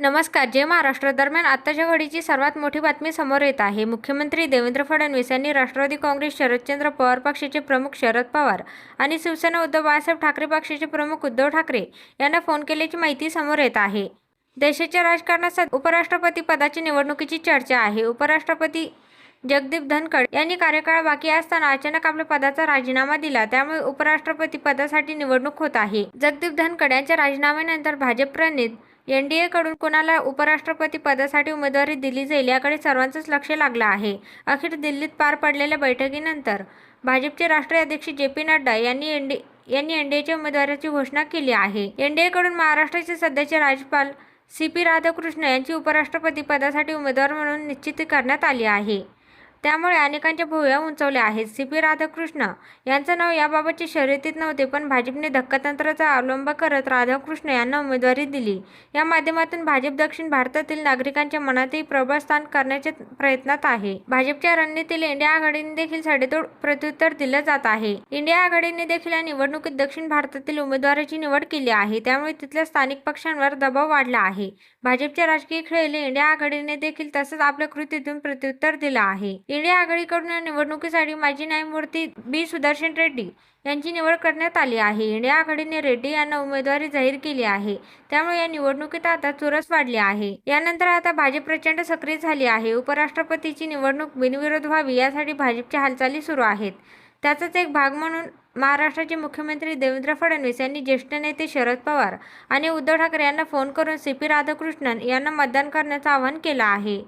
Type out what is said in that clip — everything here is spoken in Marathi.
नमस्कार जय महाराष्ट्र दरम्यान आत्ताच्या घडीची सर्वात मोठी बातमी समोर येत आहे. मुख्यमंत्री देवेंद्र फडणवीस यांनी राष्ट्रवादी काँग्रेस शरदचंद्र पवार पक्षाचे प्रमुख शरद पवार आणि शिवसेना उद्धव बाळासाहेब ठाकरे पक्षाचे प्रमुख उद्धव ठाकरे यांना फोन केल्याची माहिती समोर येत आहे. देशाच्या राजकारणात उपराष्ट्रपती पदाची निवडणुकीची चर्चा आहे. उपराष्ट्रपती जगदीप धनखड यांनी कार्यकाळ बाकी असताना अचानक आपल्या पदाचा राजीनामा दिला. त्यामुळे उपराष्ट्रपती पदासाठी निवडणूक होत आहे. जगदीप धनखड यांच्या राजीनाम्यानंतर भाजप प्रणित एन डी एकडून कोणाला उपराष्ट्रपती पदासाठी उमेदवारी दिली जाईल याकडे सर्वांचंच लक्ष लागलं आहे. अखेर दिल्लीत पार पडलेल्या बैठकीनंतर भाजपचे राष्ट्रीय अध्यक्ष जे पी नड्डा यांनी एन डी यांनी एन डी एच्या उमेदवाराची घोषणा केली आहे. एन डी एकडून महाराष्ट्राचे सध्याचे राज्यपाल सी पी राधाकृष्ण यांची उपराष्ट्रपती पदासाठी उमेदवार म्हणून निश्चित करण्यात आली आहे. त्यामुळे अनेकांच्या भुव्या उंचवल्या आहेत. सी पी राधाकृष्ण यांचं नाव याबाबतच्या शर्यतीत नव्हते पण भाजपने धक्कातंत्राचा अवलंब करत राधाकृष्ण यांना उमेदवारी दिली. या माध्यमातून भाजप दक्षिण भारतातील नागरिकांच्या मनातही प्रबळ स्थान करण्याच्या प्रयत्नात आहे. भाजपच्या रणनीतील इंडिया आघाडीने देखील सडेतोड प्रत्युत्तर दिलं जात आहे. इंडिया आघाडीने देखील या निवडणुकीत दक्षिण भारतातील उमेदवाराची निवड केली आहे. त्यामुळे तिथल्या स्थानिक पक्षांवर दबाव वाढला आहे. भाजपच्या राजकीय खेळीला इंडिया आघाडीने देखील तसंच आपल्या कृतीतून प्रत्युत्तर दिलं आहे. इंडिया आघाडीकडून या निवडणुकीसाठी माजी न्यायमूर्ती बी सुदर्शन रेड्डी यांची निवड करण्यात आली आहे. इंडिया आघाडीने रेड्डी यांना उमेदवारी जाहीर केली आहे. त्यामुळे या निवडणुकीत आता चुरस वाढली आहे. यानंतर आता भाजप प्रचंड सक्रिय झाली आहे. उपराष्ट्रपतीची निवडणूक बिनविरोध व्हावी यासाठी भाजपच्या हालचाली सुरू आहेत. त्याचाच एक भाग म्हणून महाराष्ट्राचे मुख्यमंत्री देवेंद्र फडणवीस यांनी ज्येष्ठ नेते शरद पवार आणि उद्धव ठाकरे यांना फोन करून सी पी राधाकृष्णन यांना मतदान करण्याचं आवाहन केलं आहे.